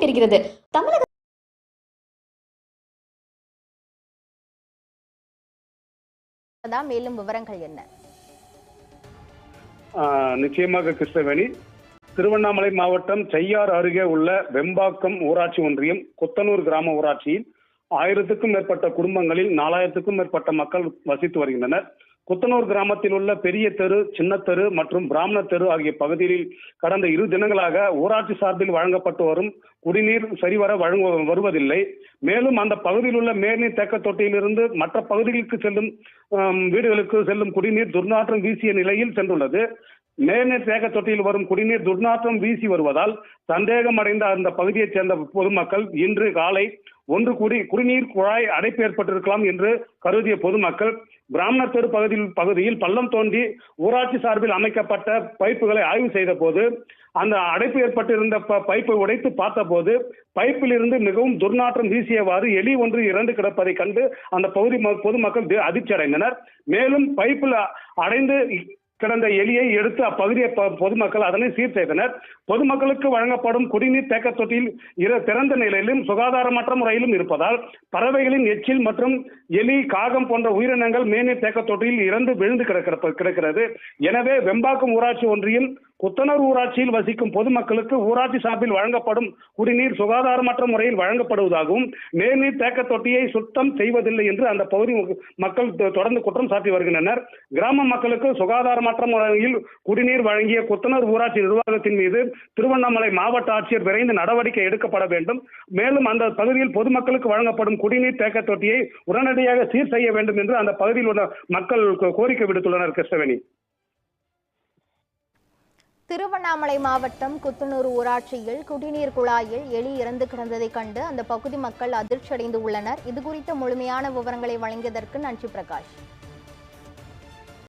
நடைபெறுகிறது தமிழக மேலும் விவரங்கள் என்ன? நிச்சயமாக கிருஷ்ணவேணி. திருவண்ணாமலை மாவட்டம் செய்யார் அருகே உள்ள வெம்பாக்கம் ஊராட்சி ஒன்றியம் கொத்தனூர் கிராம ஊராட்சியில் ஆயிரத்துக்கும் மேற்பட்ட குடும்பங்களில் நாலாயிரத்துக்கும் மேற்பட்ட மக்கள் வசித்து வருகின்றனர். குத்தனூர் கிராமத்தில் உள்ள பெரிய தெரு சின்ன தெரு மற்றும் பிராமண தெரு ஆகிய பகுதிகளில் கடந்த இரு தினங்களாக ஊராட்சி சார்பில் வழங்கப்பட்டு வரும் குடிநீர் சரிவர வழங்க வருவதில்லை. மேலும் அந்த பகுதியில் உள்ள மேல்நீர் தேக்க தொட்டியிலிருந்து மற்ற பகுதிகளுக்கு செல்லும் வீடுகளுக்கு செல்லும் குடிநீர் துர்நாற்றம் வீசிய நிலையில் சென்றுள்ளது. மேல்நீர் தேக்க தொட்டியில் வரும் குடிநீர் துர்நாற்றம் வீசி வருவதால் சந்தேகம் அடைந்த அந்த பகுதியைச் சேர்ந்த பொதுமக்கள் இன்று காலை ஒன்று கூடி குடிநீர் குழாய் அடைப்பு ஏற்பட்டிருக்கலாம் என்று கருதிய பொதுமக்கள் பிராமண தெரு பகுதியில் பகுதியில் பள்ளம் தோண்டி ஊராட்சி சார்பில் அமைக்கப்பட்ட பைப்புகளை ஆய்வு செய்த போது அந்த அடைப்பு ஏற்பட்டிருந்த ப- பைப்பை உடைத்து பார்த்தபோது பைப்பில் இருந்து மிகவும் துர்நாற்றம் வீசியவாறு எலி ஒன்று இறந்து கிடப்பதை கண்டு அந்த பகுதி ம- பொதுமக்கள் தி- அதிர்ச்சி அடைந்தனர் மேலும் பைப்பில் அடைந்து கிடந்த எலியை எடுத்து அப்பகுதியை பொதுமக்கள் அதனை சீர் செய்தனர் பொதுமக்களுக்கு வழங்கப்படும் குடிநீர் தேக்க தொட்டியில் இரு திறந்த நிலையிலும் சுகாதாரமற்ற முறையிலும் இருப்பதால் பறவைகளின் எச்சில் மற்றும் எலி காகம் போன்ற உயிரினங்கள் மேநீர் தேக்க தொட்டியில் இறந்து விழுந்து கிடக்கிறது. எனவே வெம்பாக்கம் ஊராட்சி ஒன்றியம் குத்தனூர் ஊராட்சியில் வசிக்கும் பொதுமக்களுக்கு ஊராட்சி சார்பில் வழங்கப்படும் குடிநீர் சுகாதாரமற்ற முறையில் வழங்கப்படுவதாகவும் மேல்நீர் தேக்க தொட்டியை சுத்தம் செய்வதில்லை என்று அந்த பகுதி மக்கள் தொ- தொடர்ந்து குற்றம் சாட்டி வருகின்றனர். கிராம மக்களுக்கு சுகாதாரமற்ற முறையில் குடிநீர் வழங்கிய குத்தனூர் ஊராட்சி நிர்வாகத்தின் மீது திருவண்ணாமலை மாவட்ட ஆட்சியர் விரைந்து நடவடிக்கை எடுக்கப்பட வேண்டும். மேலும் அந்த பகுதியில் பொதுமக்களுக்கு வழங்கப்படும் குடிநீர் தேக்க தொட்டியை உடனடியாக சீர் செய்ய வேண்டும் என்று அந்த பகுதியில் உள்ள மக்கள் கோரிக்கை விடுத்துள்ளனர் கிருஷ்ணவேணி திருவண்ணாமலை மாவட்டம் குத்தனூர் ஊராட்சியில் குடிநீர் குழாயில் எலி இறந்து கிடந்ததைக் கண்டு அந்த பகுதி மக்கள் அதிர்ச்சி அடைந்து உள்ளனர். இது குறித்த முழுமையான விவரங்களை வழங்கியதற்கு நன்றி பிரகாஷ்.